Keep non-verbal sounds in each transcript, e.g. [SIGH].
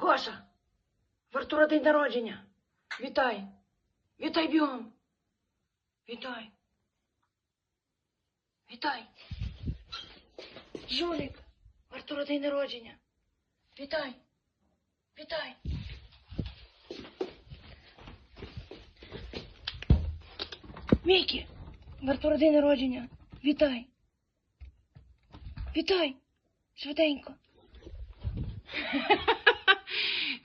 Паша, в Артура день народження. Вітай. Вітай бігом. Вітай. Вітай. Жулік, в Артура день народження. Вітай. Вітай. Мікі, в Артура день народження. Вітай. Вітай. Швиденько. [LAUGHS]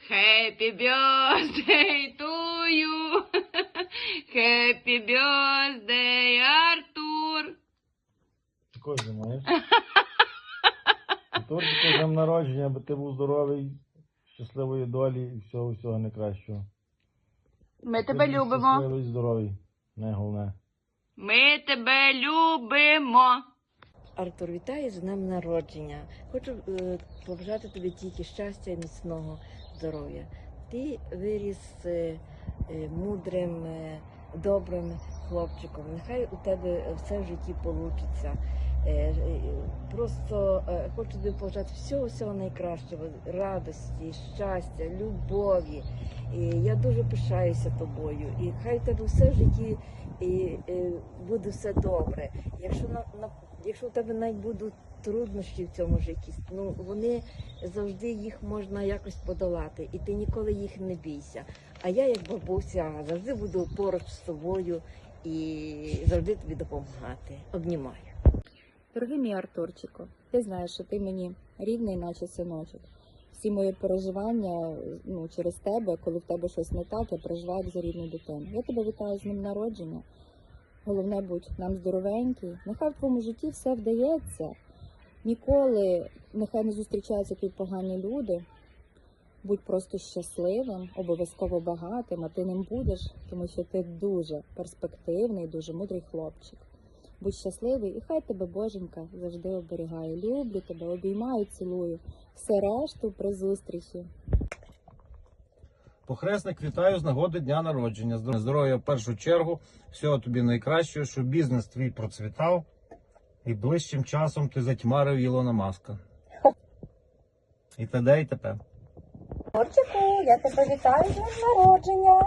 Happy birthday to you. [LAUGHS] Happy birthday, Артур. Також не маєш. Торчику з днем народження, аби ти був здоровий, щасливої долі і всього всього найкращого. Ми тебе Ти любимо. Щасливий, здоровий. Найголовне. Ми тебе любимо. Артур, вітаю з днем народження. Хочу е, побажати тобі тільки щастя і міцного здоров'я. Ти виріс е, мудрим, е, добрим хлопчиком. Нехай у тебе все в житті вийде. Просто е, хочу тобі побажати всього всього найкращого, радості, щастя, любові. І я дуже пишаюся тобою. І хай у тебе все в житті і, е, буде все добре. Якщо на, якщо у тебе навіть будуть труднощі в цьому житті, ну вони завжди їх можна якось подолати, і ти ніколи їх не бійся. А я, як бабуся, завжди буду поруч з тобою і завжди тобі допомагати. Обнімаю. Дорогий мій Артурчику, ти знаєш, що ти мені рідний, наче синочок. Всі мої переживання ну, через тебе, коли в тебе щось не так, я переживаю за рідну дитину. Я тебе вітаю з ним народження. Головне, будь нам здоровенький. Нехай в твоєму житті все вдається. Ніколи нехай не зустрічаються тут погані люди. Будь просто щасливим, обов'язково багатим, а ти ним будеш, тому що ти дуже перспективний, дуже мудрий хлопчик. Будь щасливий, і хай тебе Боженька завжди оберігає. Люблю тебе, обіймаю, цілую. Все решту при зустрічі. Похресник, вітаю з нагоди дня народження. Здор- Здоров'я в першу чергу. Всього тобі найкращого, щоб бізнес твій процвітав. І ближчим часом ти затьмарив Ілона Маска. І т.д. і т.п. Орчику, я тебе вітаю з днем народження.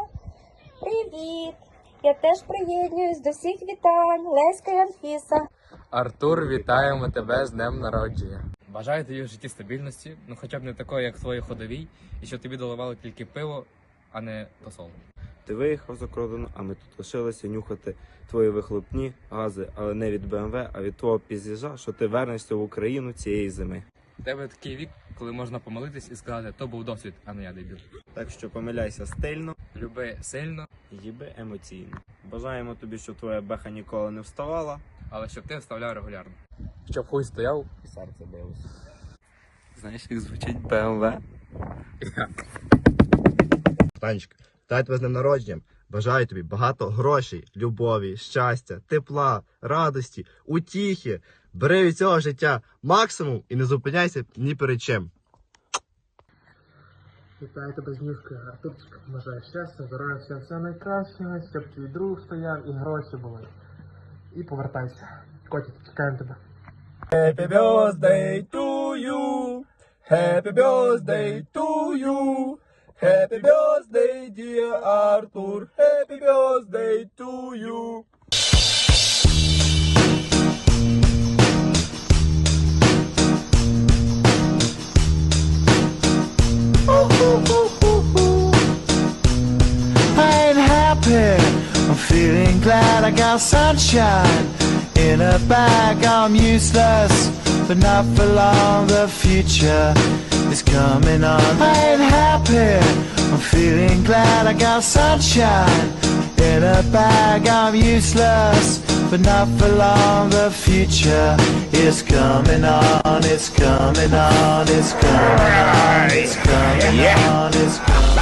Привіт! Я теж приєднуюсь до всіх вітань. Леська і Анфіса. Артур, вітаємо тебе з днем народження. Бажаю тобі в житті стабільності, ну хоча б не такої, як твої ходовій, і щоб тобі доливали тільки пиво, а не тосол. Ти виїхав за кордон, а ми тут лишилися нюхати твої вихлопні гази, але не від БМВ, а від твого піздіжа, що ти вернешся в Україну цієї зими. У тебе такий вік, коли можна помилитись і сказати, то був досвід, а не я дебіл. Так що помиляйся стильно, Люби сильно, їби емоційно. Бажаємо тобі, щоб твоя беха ніколи не вставала. але щоб ти вставляв регулярно. Щоб хуй стояв і серце билося. Знаєш, як звучить БМВ? Танечка, вітаю тебе з днем народженням. Бажаю тобі багато грошей, любові, щастя, тепла, радості, утіхи. Бери від цього життя максимум і не зупиняйся ні перед чим. Вітаю тебе з ніжкою, Артурчик. Бажаю щастя, здоров'я, всього всього найкращого, щоб твій друг стояв і гроші були. І повертайся. Котик, чекаємо тебе. Happy birthday to you. Happy birthday to you. Happy birthday, dear Arthur. Happy birthday to you. I ain't happy. I'm feeling glad I got sunshine in a bag. I'm useless, but not for long. The future is coming on. I ain't happy. I'm feeling glad I got sunshine in a bag. I'm useless, but not for long. The future is coming on. It's coming on. It's coming on. It's coming on. It's coming on.